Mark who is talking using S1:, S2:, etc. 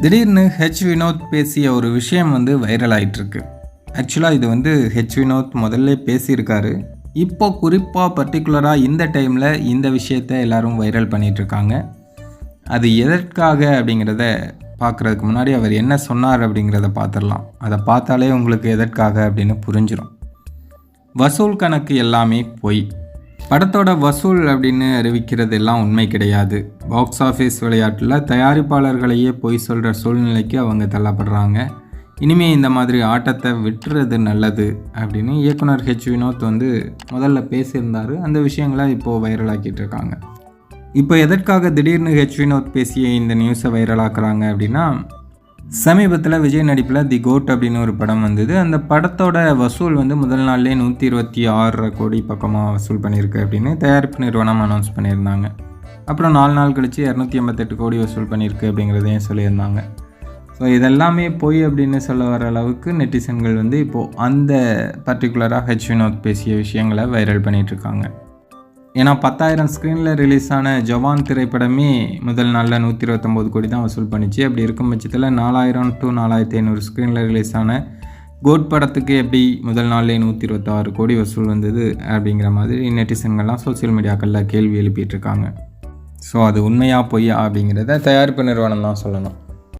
S1: திடீர்னு ஹெச் வினோத் பேசிய ஒரு விஷயம் வந்து வைரல் ஆயிட்டிருக்கு. ஆக்சுவலாக இது வந்து ஹெச் வினோத் முதல்ல பேசியிருக்காரு. இப்போ குறிப்பாக பர்டிகுலராக இந்த டைமில் இந்த விஷயத்தை எல்லோரும் வைரல் பண்ணிகிட்ருக்காங்க அது எதற்காக அப்படிங்கிறத பார்க்குறதுக்கு முன்னாடி அவர் என்ன சொன்னார் அப்படிங்கிறத பார்த்துடலாம். அதை பார்த்தாலே உங்களுக்கு எதற்காக அப்படின்னு புரிஞ்சிடும் வசூல் கணக்கு எல்லாமே பொய் படத்தோட வசூல் அப்படின்னு அறிவிக்கிறது எல்லாம் உண்மை கிடையாது. பாக்ஸ் ஆஃபீஸ் விளையாட்டில் தயாரிப்பாளர்களையே பொய் சொல்கிற சூழ்நிலைக்கு அவங்க தள்ளப்படுறாங்க. இனிமே இந்த மாதிரி ஆட்டத்தை விட்டுறது நல்லது அப்படின்னு இயக்குனர் ஹெச் வினோத் வந்து முதல்ல பேசியிருந்தார். அந்த விஷயங்களை இப்போது வைரலாக்கிட்டு இருக்காங்க. இப்போ எதற்காக திடீர்னு ஹெச் வினோத் பேசிய இந்த நியூஸை வைரலாக்குறாங்க அப்படின்னா சமீபத்தில் விஜய் நடிப்பில் தி கோட் அப்படின்னு ஒரு படம் வந்தது. அந்த படத்தோட வசூல் வந்து முதல் நாள்லேயே நூற்றி இருபத்தி ஆறரை கோடி பக்கமாக வசூல் பண்ணியிருக்கு அப்படின்னு தயாரிப்பு நிறுவனம் அனௌன்ஸ் பண்ணியிருந்தாங்க. அப்புறம் நாலு நாள் கழித்து இரநூத்தி எண்பத்தெட்டு கோடி வசூல் பண்ணியிருக்கு அப்படிங்கிறதையும் சொல்லியிருந்தாங்க. ஸோ இதெல்லாமே பொய் அப்படின்னு சொல்ல வர அளவுக்கு நெட்டிசன்கள் வந்து இப்போது அந்த பர்டிகுலராக ஹெச் வினோத் பேசிய விஷயங்களை வைரல் பண்ணிகிட்ருக்காங்க ஏன்னா பத்தாயிரம் ஸ்க்ரீனில் ரிலீஸ் ஆன ஜவான் திரைப்படமே முதல் நாளில் நூற்றி இருபத்தொம்போது கோடி தான் வசூல் பண்ணிச்சு. அப்படி இருக்கும் பட்சத்தில் நாலாயிரம் டு நாலாயிரத்தி ஐநூறு ஸ்க்ரீனில் ரிலீஸ் ஆன கோட் படத்துக்கு எப்படி முதல் நாள்லேயே நூற்றி இருபத்தாறு கோடி வசூல் வந்தது அப்படிங்கிற மாதிரி நெட்டிசன்கள்லாம் சோஷியல் மீடியாக்களில் கேள்வி எழுப்பிட்டு இருக்காங்க. ஸோ அது உண்மையாக பொய்யா அப்படிங்கிறத தயாரிப்பு நிறுவனம் தான் சொல்லணும்.